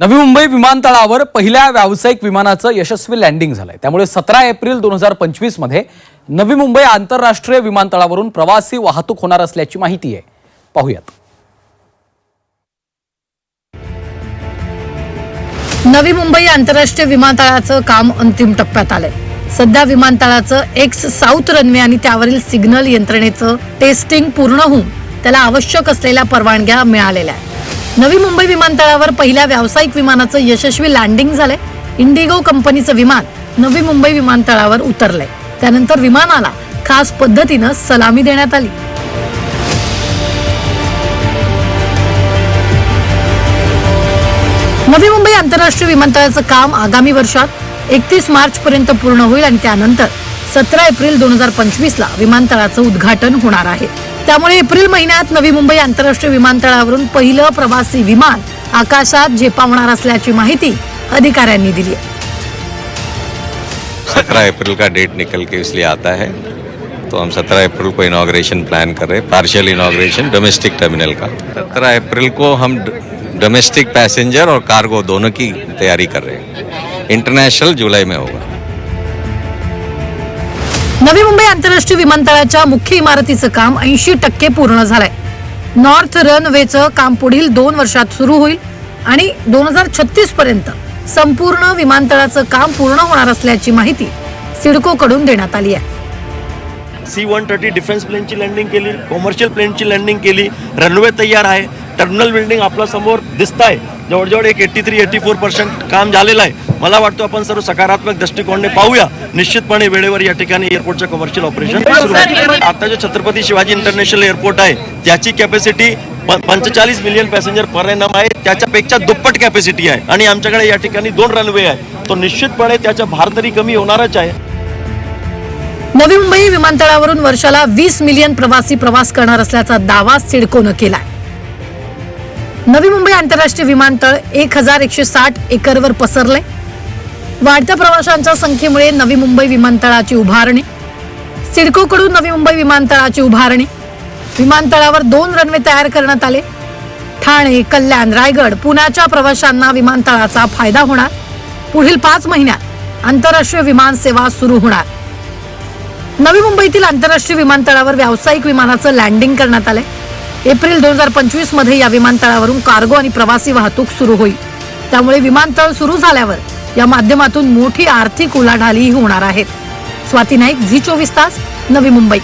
नवी मुंबई विमानतळावर पहिल्या व्यावसायिक विमानाचं यशस्वी लँडिंग झालंय. त्यामुळे सतरा एप्रिल दोन हजार पंचवीसमध्ये नवी मुंबई आंतरराष्ट्रीय विमानतळावरून प्रवासी वाहतूक होणार असल्याची माहिती आहे. पाहूयात. नवी मुंबई आंतरराष्ट्रीय विमानतळाचं काम अंतिम टप्प्यात आलंय. सध्या विमानतळाचं एक्स साऊथ रनवे आणि त्यावरील सिग्नल यंत्रणेचं टेस्टिंग पूर्ण होऊन त्याला आवश्यक असलेल्या परवानग्या मिळालेल्या आहेत. नवी मुंबई विमानतळावर पहिल्या व्यावसायिक विमानाचं यशस्वी लँडिंग झालंय. इंडिगो कंपनीचं विमान नवी मुंबई विमानतळावर उतरलंय. त्यानंतर विमानाला खास पद्धतीनं सलामी देण्यात आली. नवी मुंबई आंतरराष्ट्रीय विमानतळाचं काम आगामी वर्षात एकतीस मार्च पर्यंत पूर्ण होईल आणि त्यानंतर सतरा एप्रिल दोन हजार पंचवीस ला विमानतळाचं उद्घाटन होणार आहे. त्यामुळे एप्रिल महिन्यात नवी मुंबई आंतरराष्ट्रीय विमानतळावरून पहिलं प्रवासी विमान आकाशात झेपावणार असल्याची माहिती अधिकाऱ्यांनी दिली आहे. सत्रह अप्रैल का डेट निकल के इसलिए आता है? तो हम सत्रह अप्रैल को इनाग्रेशन प्लान कर रहे हैं पार्शियल इनाग्रेशन डोमेस्टिक टर्मिनल का। सत्रह अप्रैल को हम डोमेस्टिक पैसेंजर और कार्गो दोनों की तैयारी कर रहे हैं। इंटरनेशनल जुलाई में होगा। नवी मुंबई आंतरराष्ट्रीय विमानतळाच्या मुख्य इमारतीचं काम ऐंशी टक्के पूर्ण झालंय. नॉर्थ रनवेचं काम पुढील दोन वर्षात सुरू होईल आणि दोन हजार छत्तीस पर्यंत संपूर्ण विमानतळाचं काम पूर्ण होणार असल्याची माहिती सिडकोकडून देण्यात आली आहे. सी वन थर्टी डिफेन्स प्लेनची लँडिंग केली कॉमर्शियल प्लेनची लँडिंग केली रनवे तयार आहे टर्मिनल बिल्डिंग आपल्यासमोर दिसत आहे जवळजवळ एक eighty three eighty four percent काम झालेलं आहे. मला वाटतं आपण सर्व सकारात्मक दृष्टिकोनाने पाहूया. निश्चितपणे वेळेवर या ठिकाणी एअरपोर्टचं कमर्शियल ऑपरेशन सुरू आहे आता जे छत्रपती शिवाजी इंटरनॅशनल एअरपोर्ट आहे त्याची कॅपॅसिटी पंचेचाळीस मिलियन पॅसेंजर पर एनम आहे. त्याच्यापेक्षा दुप्पट कॅपॅसिटी आहे. आणि आमच्याकडे या ठिकाणी दोन रनवे आहे. तो निश्चितपणे त्याचा भार तरी कमी होणारच आहे. नवी मुंबई विमानतळावरून वर्षाला वीस मिलियन प्रवासी प्रवास करणार असल्याचा दावा सिडकोनं केलाय. नवी मुंबई आंतरराष्ट्रीय विमानतळ एक हजार एकशे साठ एकरवर पसरले वाढत्या प्रवाशांच्या संख्येमुळे नवी मुंबई विमानतळाची उभारणी. सिडकोकडून नवी मुंबई विमानतळाची उभारणी. विमानतळावर दोन रनवे तयार करण्यात आले. ठाणे कल्याण रायगड पुण्याच्या प्रवाशांना विमानतळाचा फायदा होणार. पुढील पाच महिन्यात आंतरराष्ट्रीय विमान सेवा सुरू होणार. नवी मुंबईतील आंतरराष्ट्रीय विमानतळावर व्यावसायिक विमानाचं लँडिंग करण्यात आलंय. एप्रिल दोन हजार पंचवीसमध्ये या विमानतळावरून कार्गो आणि प्रवासी वाहतूक सुरू होईल. त्यामुळे विमानतळ सुरू झाल्यावर या माध्यमातून मोठी आर्थिक उलाढालीही होणार आहेत स्वाती नाईक झी चोवीस तास नवी मुंबई.